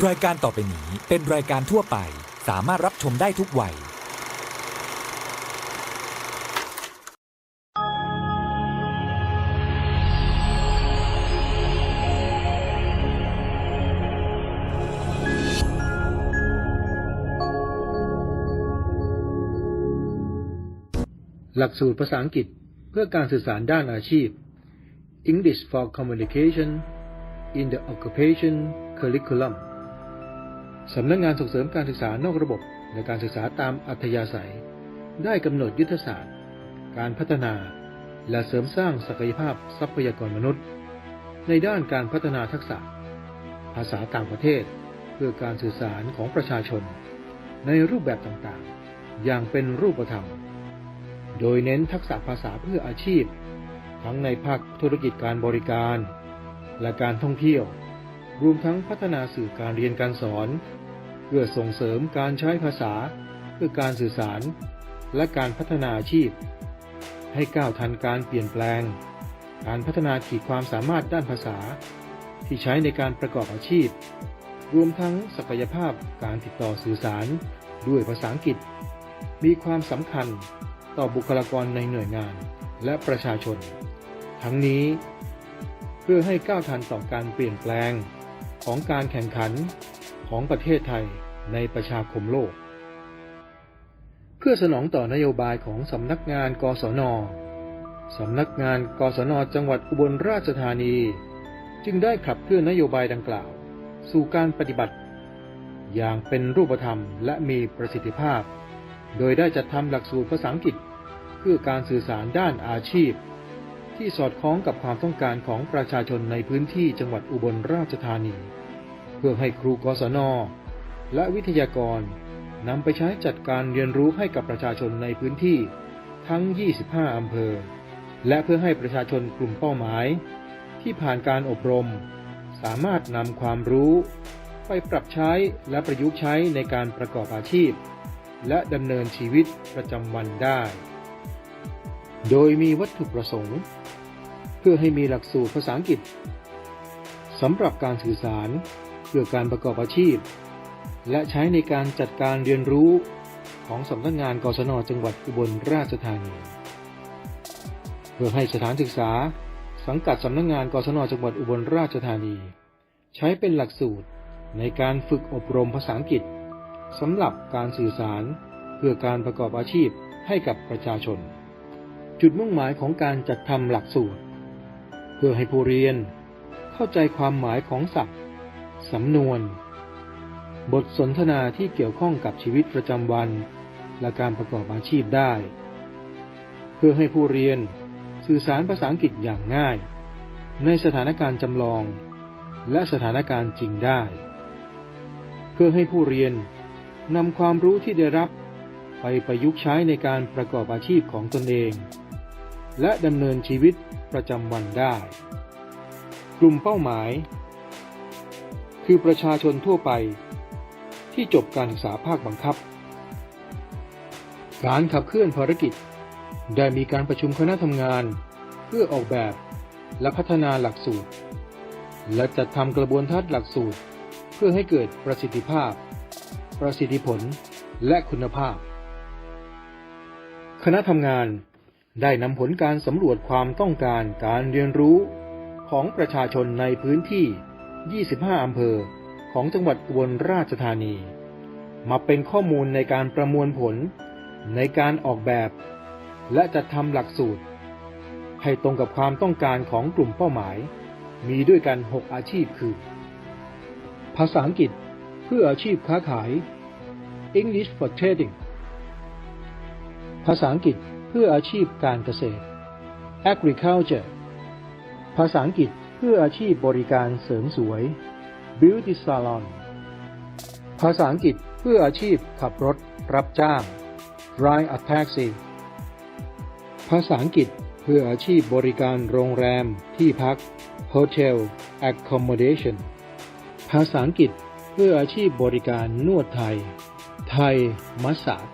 รายการต่อไปนี้เป็นรายการทั่วไป สามารถรับชมได้ทุกวัย หลักสูตรภาษาอังกฤษเพื่อการสื่อสารด้านอาชีพ English for Communication in the Occupation Curriculum สำนักงงานส่งเสริมการศึกษานอกระบบในการศึกษาตามอัธยาศัย ได้กำหนดยุทธศาสตร์ การพัฒนา และเสริมสร้างศักยภาพทรัพยากรมนุษย์ ในด้านการพัฒนาทักษะ ภาษาต่างประเทศ เพื่อการสื่อสารของประชาชน ในรูปแบบต่างๆ อย่างเป็นรูปธรรม โดยเน้นทักษะภาษาเพื่ออาชีพ ทั้งในภาคธุรกิจการบริการ และการท่องเที่ยว รวมทั้งพัฒนาสื่อการเรียนการสอน เพื่อส่งเสริมการใช้ภาษา เพื่อการสื่อสาร และการพัฒนาอาชีพ ให้ก้าวทันการเปลี่ยนแปลง การพัฒนาขีดความสามารถด้านภาษา ที่ใช้ในการประกอบอาชีพ รวมทั้งศักยภาพการติดต่อสื่อสารด้วยภาษาอังกฤษ มีความสำคัญต่อบุคลากรในหน่วยงานและประชาชน ทั้งนี้ เพื่อให้ก้าวทันต่อการเปลี่ยนแปลง ของการแข่งขันของประเทศไทยในประชาคมโลก เพื่อสนองต่อนโยบายของสำนักงานกศนสำนักงานกศนจังหวัดอุบลราชธานี จึงได้ขับเคลื่อนนโยบายดังกล่าว สู่การปฏิบัติ อย่างเป็นรูปธรรมและมีประสิทธิภาพ โดยได้จัดทำหลักสูตรภาษาอังกฤษ เพื่อการสื่อสารด้านอาชีพ ที่สอดคล้องกับความต้องการของประชาชนในพื้นที่จังหวัดอุบลราชธานี เพื่อให้ครูกศน และวิทยากรนำไปใช้จัดการเรียนรู้ให้กับประชาชนในพื้นที่ทั้ง 25 อำเภอ และเพื่อให้ประชาชนกลุ่มเป้าหมาย ที่ผ่านการอบรม สามารถนำความรู้ ไปปรับใช้และประยุกต์ใช้ในการประกอบอาชีพ และดำเนินชีวิตประจำวันได้ โดยมีวัตถุประสงค์ เพื่อให้มีหลักสูตรภาษาอังกฤษสำหรับการสื่อสารเพื่อการประกอบอาชีพ และใช้ในการจัดการเรียนรู้ของสำนักงานกศนจังหวัดอุบลราชธานี เพื่อให้สถานศึกษา สังกัดสำนักงานกศนจังหวัดอุบลราชธานี ใช้เป็นหลักสูตรในการฝึกอบรมภาษาอังกฤษสำหรับการสื่อสารเพื่อการประกอบอาชีพให้กับประชาชน จุดมุ่งหมายของการจัดทำหลักสูตร พื่อให้ผู้เรียนเข้าใจความหมายของศัพท์ สำนวน บทสนทนาที่เกี่ยวข้องกับชีวิตประจำวัน และการประกอบอาชีพได้ เพื่อให้ผู้เรียนสื่อสารภาษาอังกฤษอย่างง่าย ในสถานการณ์จำลอง และสถานการณ์จริงได้ เพื่อให้ผู้เรียนนำความรู้ที่ได้รับไปประยุกต์ใช้ในการประกอบอาชีพของตนเอง และดำเนินชีวิต ประจำวันได้ กลุ่มเป้าหมาย คือประชาชนทั่วไป ที่จบการศึกษาภาคบังคับ การขับเคลื่อนภารกิจ ได้มีการประชุมคณะทำงาน เพื่อออกแบบและพัฒนาหลักสูตร และจัดทำกระบวนทัศน์หลักสูตร เพื่อให้เกิดประสิทธิภาพ ประสิทธิผลและคุณภาพ คณะทำงาน ได้นำผลการสำรวจความต้องการการเรียนรู้ของประชาชนในพื้นที่ 25 อำเภอของจังหวัดอุบลราชธานี มาเป็นข้อมูลในการประมวลผลในการออกแบบ และจัดทำหลักสูตร ให้ตรงกับความต้องการของกลุ่มเป้าหมาย มีด้วยกัน 6 อาชีพคือ ภาษาอังกฤษเพื่ออาชีพค้าขาย English for Trading ภาษาอังกฤษ พื่ออาชีพการเกษตร Agriculture ภาษาอังกฤษเพื่ออาชีพบริการเสริมสวย Beauty Salon ภาษาอังกฤษเพื่ออาชีพขับรถรับจ้าง Drive a Taxi ภาษาอังกฤษเพื่ออาชีพบริการโรงแรม ที่พัก Hotel Accommodation ภาษาอังกฤษเพื่ออาชีพบริการนวดไทย ไทยมัสสาจ